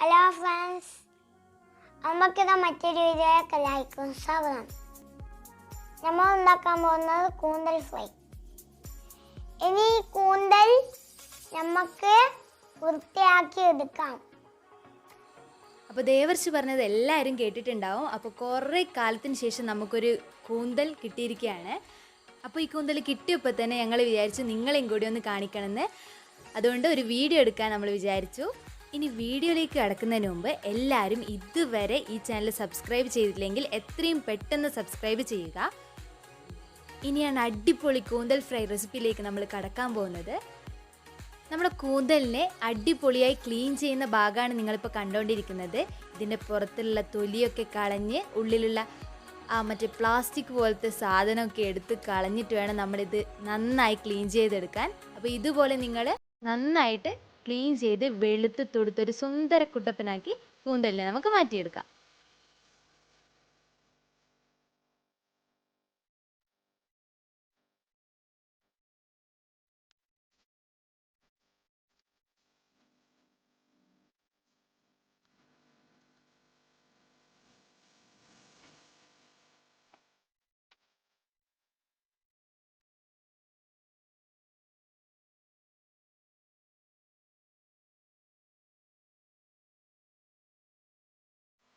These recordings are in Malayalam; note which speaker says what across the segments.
Speaker 1: ഹലോ ഫ്രണ്ട്സ് നമുക്കിതാ മറ്റൊരു വീഡിയോയൊക്കെ എല്ലാവർക്കും സ്വാഗതം. നമ്മൾ ഉണ്ടാക്കാൻ പോകുന്നത് കൂന്തൽ ഫ്രൈ. ഇനി ഈ കൂന്തൽ നമുക്ക് വൃത്തിയാക്കി എടുക്കാം.
Speaker 2: അപ്പോൾ ദേവർഷി പറഞ്ഞത് എല്ലാവരും കേട്ടിട്ടുണ്ടാവും. അപ്പോൾ കുറേ കാലത്തിന് ശേഷം നമുക്കൊരു കൂന്തൽ കിട്ടിയിരിക്കുകയാണ്. അപ്പോൾ ഈ കൂന്തൽ കിട്ടിയപ്പോൾ തന്നെ ഞങ്ങൾ വിചാരിച്ചു നിങ്ങളെയും കൂടി ഒന്ന് കാണിക്കണമെന്ന്. അതുകൊണ്ട് ഒരു വീഡിയോ എടുക്കാൻ നമ്മൾ വിചാരിച്ചു. ഇനി വീഡിയോയിലേക്ക് കടക്കുന്നതിന് മുമ്പ് എല്ലാവരും ഇതുവരെ ഈ ചാനൽ സബ്സ്ക്രൈബ് ചെയ്തിട്ടില്ലെങ്കിൽ എത്രയും പെട്ടെന്ന് സബ്സ്ക്രൈബ് ചെയ്യുക. ഇനിയാണ് അടിപൊളി കൂന്തൽ ഫ്രൈ റെസിപ്പിയിലേക്ക് നമ്മൾ കടക്കാൻ പോകുന്നത്. നമ്മുടെ കൂന്തലിനെ അടിപൊളിയായി ക്ലീൻ ചെയ്യുന്ന ഭാഗമാണ് നിങ്ങളിപ്പോൾ കണ്ടുകൊണ്ടിരിക്കുന്നത്. ഇതിന്റെ പുറത്തുള്ള തൊലിയൊക്കെ കളഞ്ഞ് ഉള്ളിലുള്ള ആ മറ്റേ പ്ലാസ്റ്റിക് പോലത്തെ സാധനമൊക്കെ എടുത്ത് കളഞ്ഞിട്ട് വേണം നമ്മളിത് നന്നായി ക്ലീൻ ചെയ്തെടുക്കാൻ. അപ്പോൾ ഇതുപോലെ നിങ്ങൾ നന്നായിട്ട് ക്ലീൻ ചെയ്ത് വെളുത്ത് തൊടുത്തൊരു സുന്ദര കുട്ടപ്പനാക്കി കൂന്തലിനെ നമുക്ക് മാറ്റിയെടുക്കാം.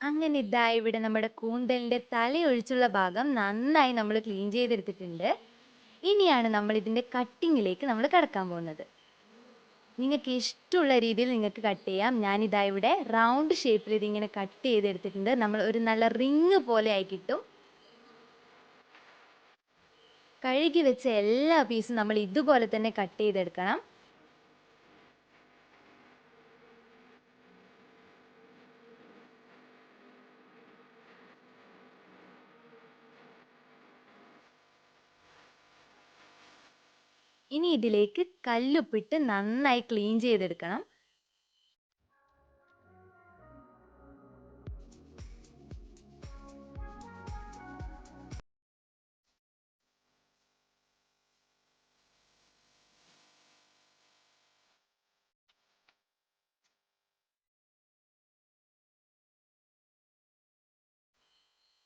Speaker 2: അങ്ങനെ ഇതാ ഇവിടെ നമ്മുടെ കൂന്തലിന്റെ തലയൊഴിച്ചുള്ള ഭാഗം നന്നായി നമ്മൾ ക്ലീൻ ചെയ്തെടുത്തിട്ടുണ്ട്. ഇനിയാണ് നമ്മൾ ഇതിന്റെ കട്ടിങ്ങിലേക്ക് നമ്മൾ കടക്കാൻ പോകുന്നത്. നിങ്ങൾക്ക് ഇഷ്ടമുള്ള രീതിയിൽ നിങ്ങൾക്ക് കട്ട് ചെയ്യാം. ഞാനിതാ ഇവിടെ റൗണ്ട് ഷേപ്പിൽ ഇതിങ്ങനെ കട്ട് ചെയ്തെടുത്തിട്ടുണ്ട്. നമ്മൾ ഒരു നല്ല റിങ് പോലെ ആയി കിട്ടും. കഴുകി വെച്ച എല്ലാ പീസും നമ്മൾ ഇതുപോലെ തന്നെ കട്ട് ചെയ്തെടുക്കണം. ഇനി ഇതിലേക്ക് കല്ലുപ്പിട്ട് നന്നായി ക്ലീൻ ചെയ്തെടുക്കണം.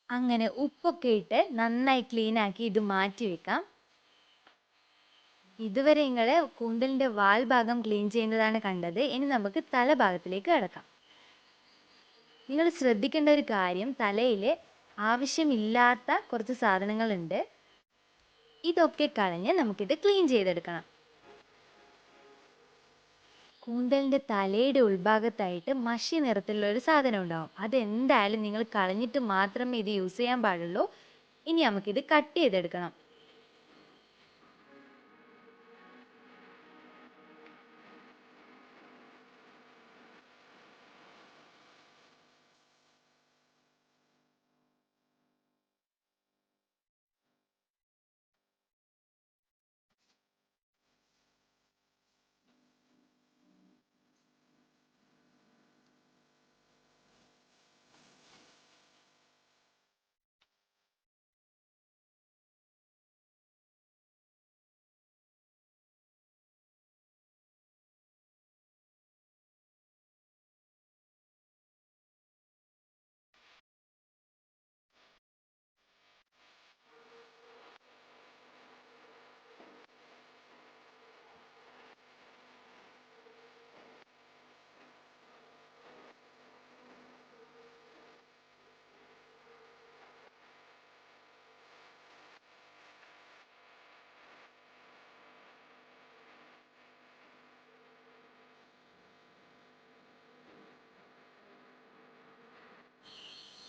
Speaker 2: അങ്ങനെ ഉപ്പൊക്കെ ഇട്ട് നന്നായി ക്ലീൻ ആക്കി ഇത് മാറ്റി വെക്കാം. ഇതുവരെ നിങ്ങൾ കൂന്തലിന്റെ വാൽ ഭാഗം ക്ലീൻ ചെയ്യുന്നതാണ് കണ്ടത്. ഇനി നമുക്ക് തല ഭാഗത്തിലേക്ക് കിടക്കാം. നിങ്ങൾ ശ്രദ്ധിക്കേണ്ട ഒരു കാര്യം തലയിൽ ആവശ്യമില്ലാത്ത കുറച്ച് സാധനങ്ങളുണ്ട്. ഇതൊക്കെ കളഞ്ഞ് നമുക്കിത് ക്ലീൻ ചെയ്തെടുക്കണം. കൂന്തലിന്റെ തലയുടെ ഉൾഭാഗത്തായിട്ട് മഷി നിറത്തിലുള്ള ഒരു സാധനം ഉണ്ടാവും. അതെന്തായാലും നിങ്ങൾ കളഞ്ഞിട്ട് മാത്രമേ ഇത് യൂസ് ചെയ്യാൻ പാടുള്ളൂ. ഇനി നമുക്കിത് കട്ട് ചെയ്തെടുക്കണം.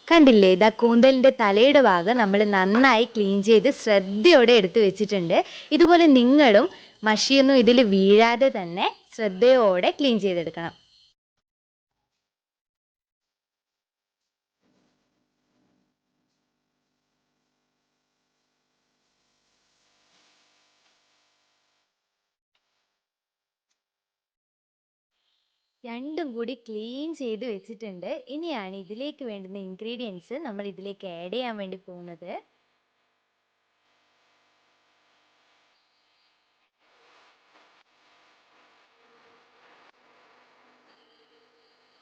Speaker 2: കണ്ടില്ലേ ഇതാ കൂന്തലിന്റെ തലയുടെ ഭാഗം നമ്മൾ നന്നായി ക്ലീൻ ചെയ്ത് ശ്രദ്ധയോടെ എടുത്തു വെച്ചിട്ടുണ്ട്. ഇതുപോലെ നിങ്ങളും മഷിയൊന്നും ഇതിൽ വീഴാതെ തന്നെ ശ്രദ്ധയോടെ ക്ലീൻ ചെയ്തെടുക്കണം. രണ്ടും കൂടി ക്ലീൻ ചെയ്ത് വെച്ചിട്ടുണ്ട്. ഇനിയാണ് ഇതിലേക്ക് വേണ്ടുന്ന ഇൻഗ്രീഡിയൻസ് നമ്മൾ ഇതിലേക്ക് ആഡ് ചെയ്യാൻ വേണ്ടി പോകുന്നത്.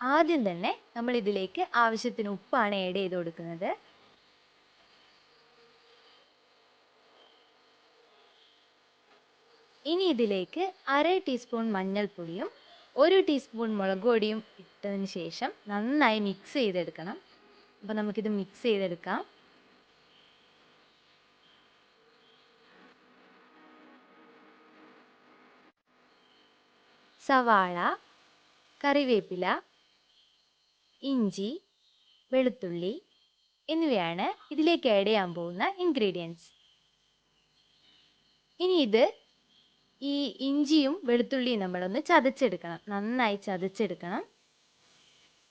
Speaker 2: ആദ്യം തന്നെ നമ്മൾ ഇതിലേക്ക് ആവശ്യത്തിന് ഉപ്പാണ് ആഡ് ചെയ്ത് കൊടുക്കുന്നത്. ഇനി ഇതിലേക്ക് അര ടീസ്പൂൺ മഞ്ഞൾപ്പൊടിയും ഒരു ടീസ്പൂൺ മുളക് പൊടിയും ഇട്ടതിന് ശേഷം നന്നായി മിക്സ് ചെയ്തെടുക്കണം. അപ്പോൾ നമുക്കിത് മിക്സ് ചെയ്തെടുക്കാം. സവാള കറിവേപ്പില ഇഞ്ചി വെളുത്തുള്ളി എന്നിവയാണ് ഇതിലേക്ക് ആഡ് ചെയ്യാൻ പോകുന്ന ഇൻഗ്രീഡിയൻസ് ഇനി ഇത് ഈ ഇഞ്ചിയും വെളുത്തുള്ളിയും നമ്മളൊന്ന് ചതച്ചെടുക്കണം. നന്നായി ചതച്ചെടുക്കണം.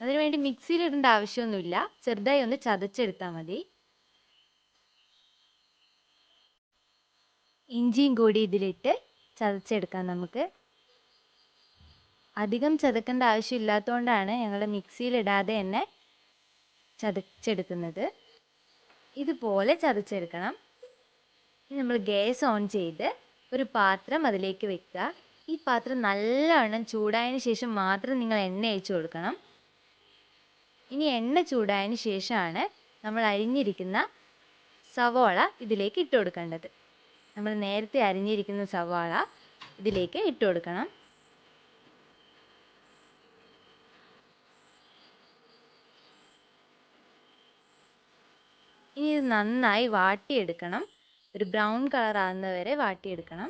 Speaker 2: അതിനുവേണ്ടി മിക്സിയിൽ ഇടേണ്ട ആവശ്യമൊന്നുമില്ല. ചെറുതായി ഒന്ന് ചതച്ചെടുത്താൽ മതി. ഇഞ്ചിയും കൂടി ഇതിലിട്ട് ചതച്ചെടുക്കാം നമുക്ക്. അധികം ചതക്കേണ്ട ആവശ്യമില്ലാത്തതുകൊണ്ടാണ് ഞങ്ങൾ മിക്സിയിലിടാതെ തന്നെ ചതച്ചെടുക്കുന്നത്. ഇതുപോലെ ചതച്ചെടുക്കണം. ഇനി നമ്മൾ ഗ്യാസ് ഓൺ ചെയ്ത് ഒരു പാത്രം അതിലേക്ക് വെക്കുക. ഈ പാത്രം നല്ലവണ്ണം ചൂടായതിന് ശേഷം മാത്രം നിങ്ങൾ എണ്ണ ഒഴിച്ചു കൊടുക്കണം. ഇനി എണ്ണ ചൂടായതിന് ശേഷമാണ് നമ്മൾ അരിഞ്ഞിരിക്കുന്ന സവോള ഇതിലേക്ക് ഇട്ട് കൊടുക്കേണ്ടത്. നമ്മൾ നേരത്തെ അരിഞ്ഞിരിക്കുന്ന സവാള ഇതിലേക്ക് ഇട്ട് കൊടുക്കണം. ഇനി ഇത് നന്നായി വാട്ടിയെടുക്കണം. ഒരു ബ്രൗൺ കളർ ആകുന്നത് വരെ വാട്ടിയെടുക്കണം.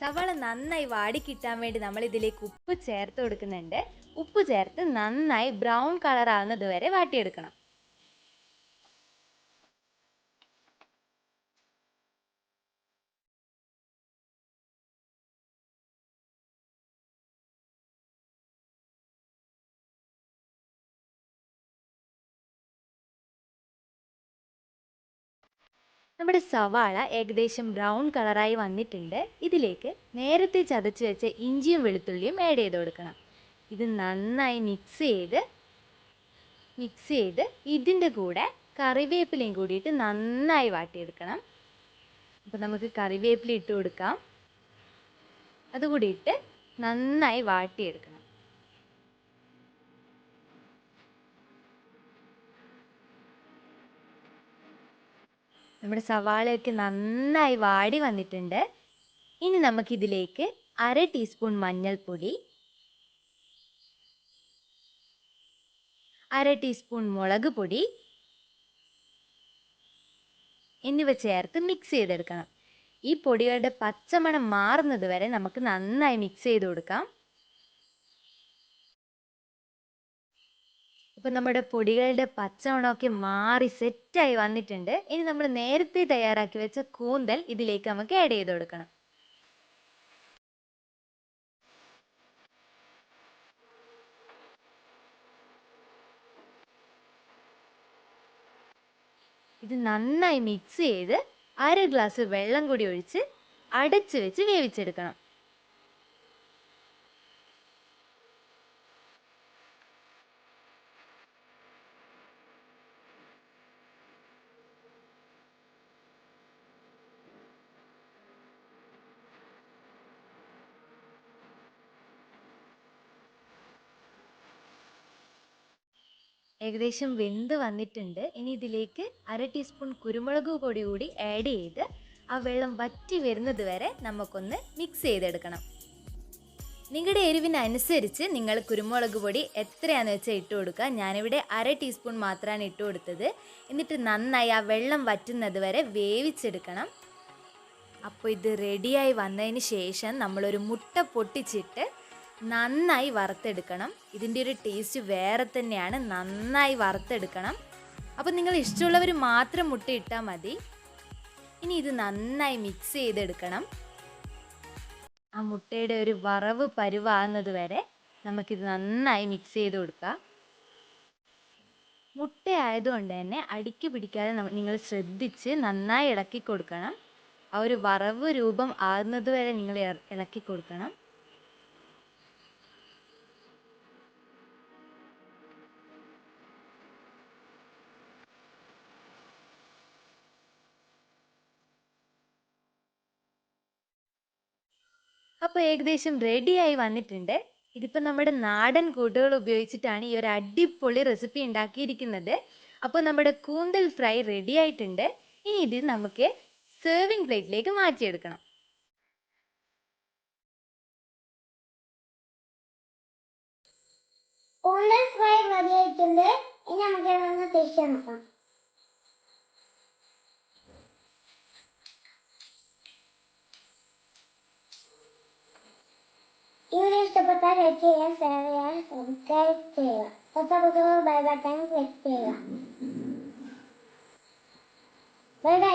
Speaker 2: സവാള നന്നായി വാടി കിട്ടാൻ വേണ്ടി നമ്മൾ ഇതിലേക്ക് ഉപ്പ് ചേർത്ത് കൊടുക്കുന്നുണ്ട്. ഉപ്പ് ചേർത്ത് നന്നായി ബ്രൗൺ കളർ ആകുന്നത് വരെ വാട്ടിയെടുക്കണം. നമ്മുടെ സവാള ഏകദേശം ബ്രൗൺ കളറായി വന്നിട്ടുണ്ട്. ഇതിലേക്ക് നേരത്തെ ചതച്ച് വെച്ച ഇഞ്ചിയും വെളുത്തുള്ളിയും ആഡ് ചെയ്ത് കൊടുക്കണം. ഇത് നന്നായി മിക്സ് ചെയ്ത് മിക്സ് ചെയ്ത് ഇതിന്റെ കൂടെ കറിവേപ്പിലയും കൂടിയിട്ട് നന്നായി വാട്ടിയെടുക്കണം. അപ്പോൾ നമുക്ക് കറിവേപ്പില ഇട്ട് കൊടുക്കാം. അതുകൂടി ഇട്ട് നന്നായി വാട്ടിയെടുക്കണം. നമ്മുടെ സവാളയൊക്കെ നന്നായി വാടി വന്നിട്ടുണ്ട്. ഇനി നമുക്കിതിലേക്ക് അര ടീസ്പൂൺ മഞ്ഞൾപ്പൊടി അര ടീസ്പൂൺ മുളക് പൊടി എന്നിവ ചേർത്ത് മിക്സ് ചെയ്തെടുക്കണം. ഈ പൊടികളുടെ പച്ചമണം മാറുന്നത് വരെ നമുക്ക് നന്നായി മിക്സ് ചെയ്ത് കൊടുക്കാം. ഇപ്പം നമ്മുടെ പൊടികളുടെ പച്ചമണമൊക്കെ മാറി സെറ്റായി വന്നിട്ടുണ്ട്. ഇനി നമ്മൾ നേരത്തെ തയ്യാറാക്കി വെച്ച കൂന്തൽ ഇതിലേക്ക് നമുക്ക് ആഡ് ചെയ്ത് കൊടുക്കണം. ഇത് നന്നായി മിക്സ് ചെയ്ത് അര ഗ്ലാസ് വെള്ളം കൂടി ഒഴിച്ച് അടച്ചു വെച്ച് വേവിച്ചെടുക്കണം. ഏകദേശം വെന്ത് വന്നിട്ടുണ്ട്. ഇനി ഇതിലേക്ക് അര ടീസ്പൂൺ കുരുമുളക് പൊടി കൂടി ആഡ് ചെയ്ത് ആ വെള്ളം വറ്റി വരുന്നത് വരെ നമുക്കൊന്ന് മിക്സ് ചെയ്തെടുക്കണം. നിങ്ങളുടെ എരിവിനനുസരിച്ച് നിങ്ങൾ കുരുമുളക് പൊടി എത്രയാണെന്ന് വെച്ചാൽ ഇട്ട് കൊടുക്കുക. ഞാനിവിടെ അര ടീസ്പൂൺ മാത്രമാണ് ഇട്ട് കൊടുത്തത്. എന്നിട്ട് നന്നായി ആ വെള്ളം വറ്റുന്നത് വരെ വേവിച്ചെടുക്കണം. അപ്പോൾ ഇത് റെഡിയായി വന്നതിന് ശേഷം നമ്മളൊരു മുട്ട പൊട്ടിച്ചിട്ട് നന്നായി വറുത്തെടുക്കണം. ഇതിന്റെ ഒരു ടേസ്റ്റ് വേറെ തന്നെയാണ്. നന്നായി വറുത്തെടുക്കണം. അപ്പോൾ നിങ്ങൾ ഇഷ്ടമുള്ളവർ മാത്രം മുട്ട ഇട്ടാൽ മതി. ഇനി ഇത് നന്നായി മിക്സ് ചെയ്തെടുക്കണം. ആ മുട്ടയുടെ ഒരു വറവ് പരുവാകുന്നത് വരെ നമുക്കിത് നന്നായി മിക്സ് ചെയ്ത് കൊടുക്കാം. മുട്ട ആയതുകൊണ്ട് തന്നെ അടിക്ക് പിടിക്കാതെ നിങ്ങൾ ശ്രദ്ധിച്ച് നന്നായി ഇളക്കി കൊടുക്കണം. ആ ഒരു വറവ് രൂപം ആകുന്നത് വരെ നിങ്ങൾ ഇളക്കി കൊടുക്കണം. അപ്പോൾ ഏകദേശം റെഡിയായി വന്നിട്ടുണ്ട്. ഇതിപ്പോൾ നമ്മുടെ നാടൻ കൂട്ടുകൾ ഉപയോഗിച്ചിട്ടാണ് ഈ ഒരു അടിപൊളി റെസിപ്പി ഉണ്ടാക്കിയിരിക്കുന്നത്. അപ്പോൾ നമ്മുടെ കൂന്തൽ ഫ്രൈ റെഡി ആയിട്ടുണ്ട്. ഇനി ഇത് നമുക്ക് സെർവിങ് പ്ലേറ്റിലേക്ക് മാറ്റിയെടുക്കണം.
Speaker 1: കൂന്തൽ ഫ്രൈ റെഡി ആയിട്ടുണ്ട്. ഇനി നമുക്ക് തിരിച്ചു നോക്കാം. ഈ വീഡിയോ ഇഷ്ടപ്പെട്ടാൽ ലൈക്ക് ചെയ്യുക ഷെയർ ചെയ്യുക സബ്സ്ക്രൈബ് ചെയ്യുക തൊട്ടടുത്തുള്ള ബൈ ബട്ടൺ ക്ലിക്ക് ചെയ്യുക ബൈ ബൈ